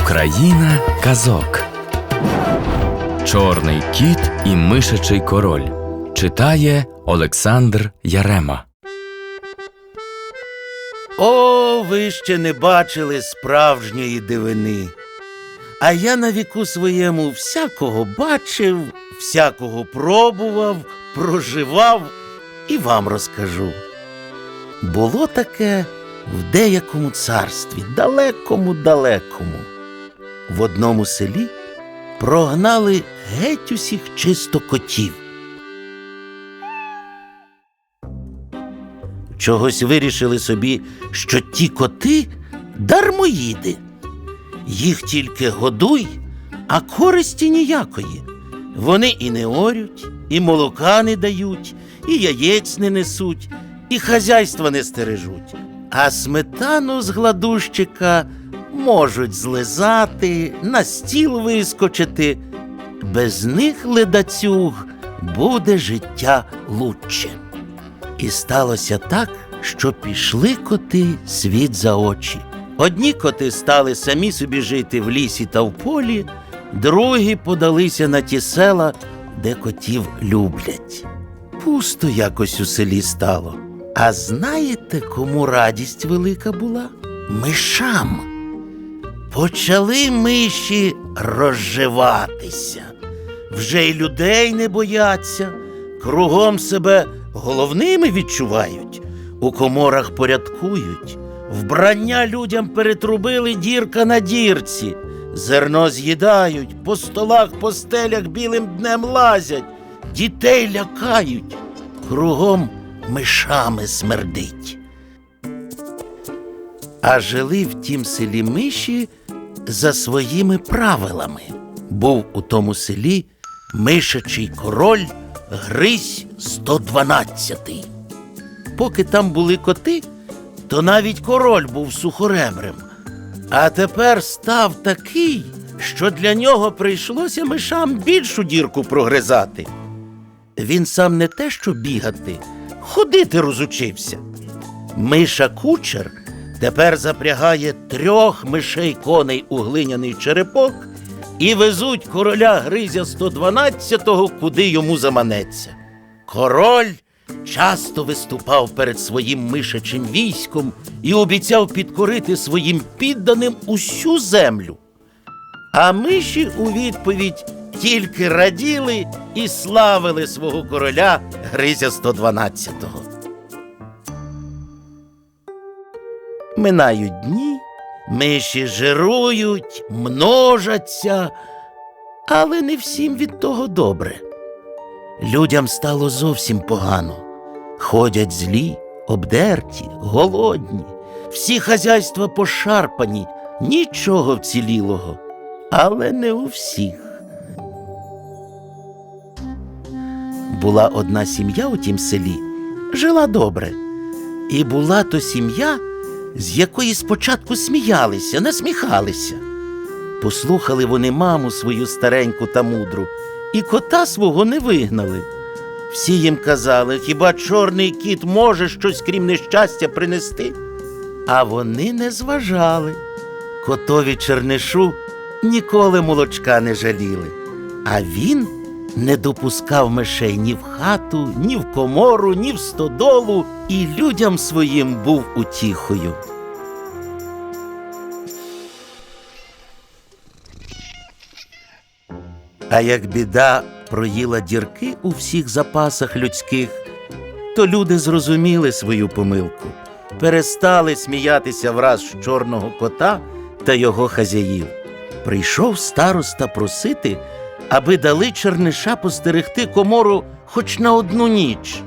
Україна казок. Чорний кіт і мишачий король. Читає Олександр Ярема. О, ви ще не бачили справжньої дивини. А я на віку своєму всякого бачив, всякого пробував, проживав і вам розкажу. Було таке в деякому царстві, далекому далекому. В одному селі прогнали геть усіх чисто котів. Чогось вирішили собі, що ті коти дармоїди. Їх тільки годуй, а користі ніякої. Вони і не орють, і молока не дають, і яєць не несуть, і хазяйства не стережуть. А сметану з гладущика можуть злизати, на стіл вискочити. Без них ледацюг буде життя лучше. І сталося так, що пішли коти світ за очі. Одні коти стали самі собі жити в лісі та в полі, другі подалися на ті села, де котів люблять. Пусто якось у селі стало. А знаєте, кому радість велика була? Мишам. Почали миші розживатися. Вже й людей не бояться, кругом себе головними відчувають, у коморах порядкують, вбрання людям перетрубили дірка на дірці, зерно з'їдають, по столах, по стелях білим днем лазять, дітей лякають, кругом мишами смердить. А жили в тім селі миші за своїми правилами. Був у тому селі мишачий король Гризь 112. Поки там були коти, то навіть король був сухоребрим. А тепер став такий, що для нього прийшлося мишам більшу дірку прогризати. Він сам не те, що бігати, ходити розучився. Миша кучер тепер запрягає трьох мишей коней у глиняний черепок і везуть короля Гризя 112-го, куди йому заманеться. Король часто виступав перед своїм мишачим військом і обіцяв підкорити своїм підданим усю землю. А миші у відповідь тільки раділи і славили свого короля Гризя 112-го. Минають дні, миші жирують, множаться, але не всім від того добре. Людям стало зовсім погано. Ходять злі, обдерті, голодні, всі хазяйства пошарпані, нічого вцілілого, але не у всіх. Була одна сім'я у тім селі, жила добре. І була то сім'я, з якої спочатку сміялися, насміхалися. Послухали вони маму свою стареньку та мудру, і кота свого не вигнали. Всі їм казали, хіба чорний кіт може щось крім нещастя принести? А вони не зважали. Котові чернишу ніколи молочка не жаліли, а він не допускав мишей ні в хату, ні в комору, ні в стодолу, і людям своїм був утіхою. А як біда проїла дірки у всіх запасах людських, то люди зрозуміли свою помилку, перестали сміятися враз з чорного кота та його хазяїв. Прийшов староста просити, аби дали черниша постерегти комору хоч на одну ніч.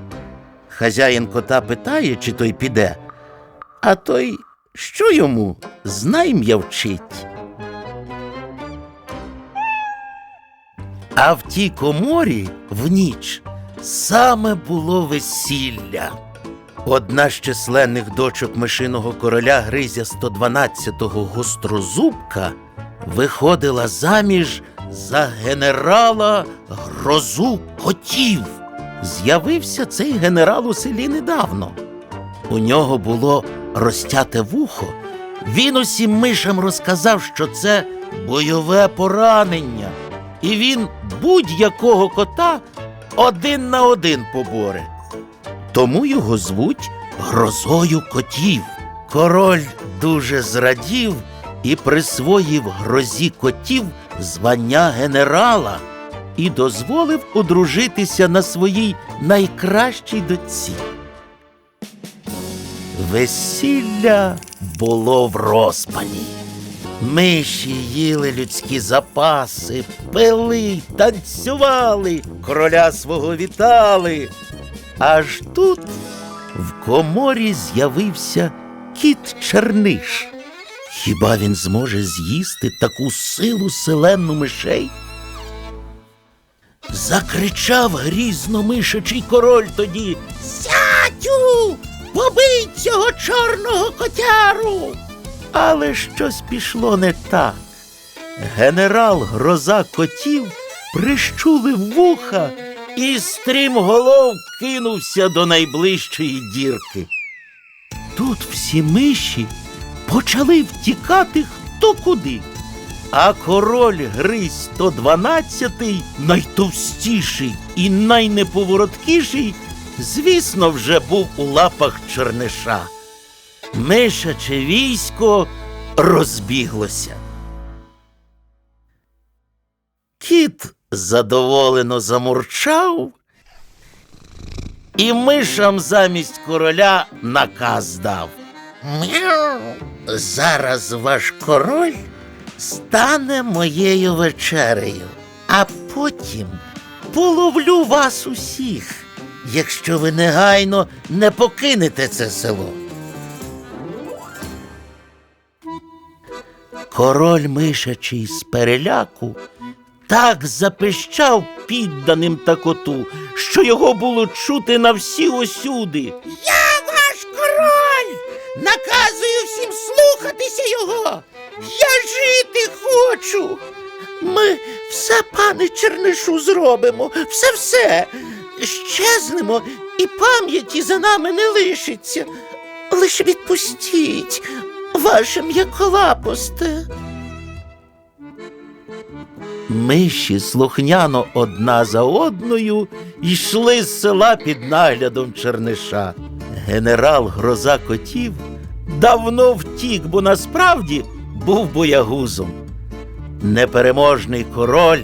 Хазяїн кота питає, чи той піде, а той, що йому, знайм'я вчить. А в тій коморі в ніч саме було весілля. Одна з численних дочок мишиного короля Гризя 112-го гострозубка виходила заміж за генерала грозу котів. З'явився цей генерал у селі недавно. У нього було розтяте вухо, Він усім мишам розказав, що це бойове поранення, і він будь-якого кота один на один поборе. Тому його звуть грозою котів. Король дуже зрадів і присвоїв грозі котів звання генерала і дозволив одружитися на своїй найкращій дочці. Весілля було в розпалі. Миші їли людські запаси, пили, танцювали, короля свого вітали. Аж тут в коморі з'явився кіт Черниш. Хіба він зможе з'їсти таку силу селенну мишей? Закричав грізно мишачий король тоді. Сятю! Побий цього чорного котяру. Але щось пішло не так. Генерал гроза котів прищулив вуха і стрімголов кинувся до найближчої дірки. Тут всі миші почали втікати хто куди. А король Гризь 112, найтовстіший і найнеповороткіший, звісно, вже був у лапах черниша. Мишаче військо розбіглося. Кіт задоволено замурчав, і мишам замість короля наказ дав. Мяу! Зараз ваш король стане моєю вечерею, а потім половлю вас усіх, якщо ви негайно не покинете це село. Король мишачий з переляку так запищав підданим та коту, що його було чути на всі осюди. Я слухатися його. Я жити хочу. Ми все, пане Чернишу, зробимо, все все. Щезнемо, і пам'яті за нами не лишиться. Лише відпустіть, ваше м'яколапосте. Миші слухняно одна за одною йшли з села під наглядом Черниша. Генерал гроза котів давно втік, бо насправді був боягузом. Непереможний король,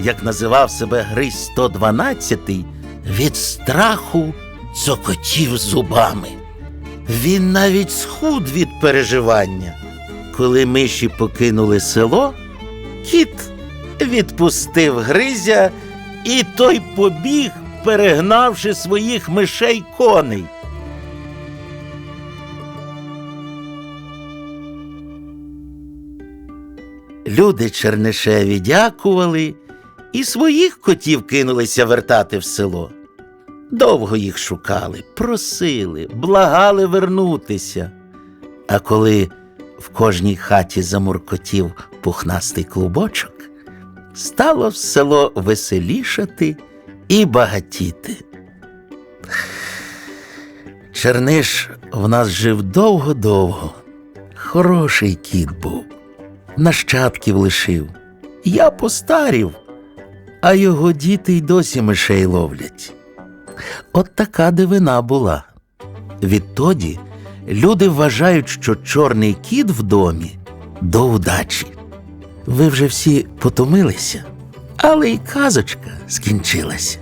як називав себе Гризь 112, від страху цокотів зубами. Він навіть схуд від переживання. Коли миші покинули село, кіт відпустив Гризя, і той побіг, перегнавши своїх мишей коней. Люди Чернишеві дякували і своїх котів кинулися вертати в село. Довго їх шукали, просили, благали вернутися. А коли в кожній хаті замуркотів пухнастий клубочок, стало в село веселішати і багатіти. Черниш в нас жив довго-довго. Хороший кіт був, нащадків лишив. Я постарів, а його діти й досі мишей ловлять. От така дивина була. Відтоді люди вважають, що чорний кіт в домі до удачі. Ви вже всі потомилися, але й казочка скінчилася.